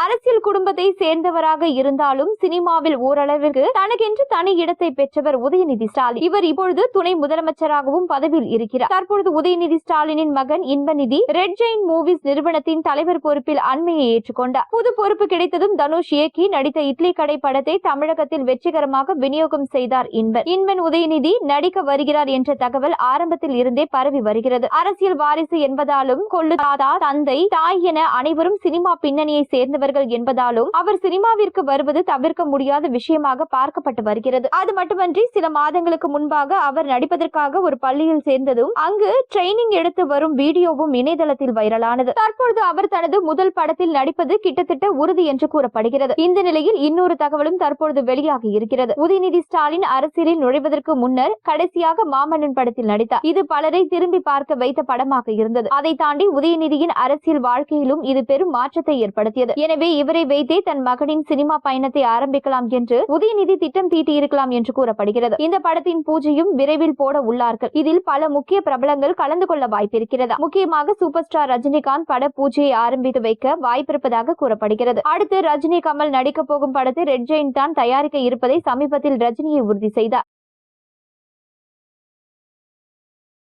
அரசியல் குடும்பத்தை சேர்ந்தவராக இருந்தாலும் சினிமாவில் ஓரளவிற்கு தனக்கென்று தனி இடத்தை பெற்றவர் உதயநிதி ஸ்டாலின். இவர் இப்பொழுது துணை முதலமைச்சராகவும் பதவியில் இருக்கிறார். தற்பொழுது உதயநிதி ஸ்டாலினின் மகன் இன்பநிதி ரெட் ஜெயின் மூவிஸ் நிறுவனத்தின் தலைவர் பொறுப்பில் அண்மையை ஏற்றுக்கொண்டார். புது பொறுப்பு கிடைத்ததும் தனுஷ் இயக்கி நடித்த இட்லி கடை படத்தை தமிழகத்தில் வெற்றிகரமாக விநியோகம் செய்தார் இன்பன். இன்பன் உதயநிதி நடிக்க வருகிறார் என்ற தகவல் ஆரம்பத்தில் இருந்தே பரவி வருகிறது. அரசியல் வாரிசு என்பதாலும் கொள்ளு தாதா தந்தை தாய் என அனைவரும் சினிமா பின்னணியை சேர்ந்தவர்கள் என்பதாலும் அவர் சினிமாவிற்கு வருவது தவிர்க்க முடியாத விஷயமாக பார்க்கப்பட்டு வருகிறது. அது மட்டுமன்றி சில மாதங்களுக்கு முன்பாக அவர் நடிப்பதற்காக ஒரு பள்ளியில் சேர்ந்ததும் அங்கு ட்ரைனிங் எடுத்து வரும் வீடியோவும் இணையதளத்தில் வைரலானது. தற்பொழுது அவர் தனது முதல் படத்தில் நடிப்பது கிட்டத்தட்ட உறுதி என்று கூறப்படுகிறது. இந்த நிலையில் இன்னொரு தகவலும் தற்பொழுது வெளியாகி இருக்கிறது. உதயநிதி ஸ்டாலின் அரசியலில் நுழைவதற்கு முன்னர் கடைசியாக மாமன்னன் படத்தில் நடித்தார். இது பலரை திரும்பி பார்க்க வைத்த படமாக இருந்தது. அதை தாண்டி உதயநிதியின் அரசியல் வாழ்க்கையிலும் இது பெரும் மாற்றத்தை ஏற்படுத்தியது. எனவே இவரை வைத்தே தன் மகனின் சினிமா பயணத்தை ஆரம்பிக்கலாம் என்று உதயநிதி திட்டம் தீட்டியிருக்கலாம் என்று கூறப்படுகிறது. இந்த படத்தின் பூஜையும் விரைவில் போட உள்ளார்கள். இதில் பல முக்கிய பிரபலங்கள் கலந்து கொள்ள வாய்ப்பிருக்கிறது. முக்கியமாக சூப்பர் ஸ்டார் ரஜினிகாந்த் பட பூஜையை ஆரம்பித்து வைக்க வாய்ப்பிருப்பதாக கூறப்படுகிறது. அடுத்து ரஜினி கமல் நடிக்க போகும் படத்தை ரெட் ஜெயின் தான் தயாரிக்க இருப்பதை சமீபத்தில் ரஜினியை உறுதி செய்தார்.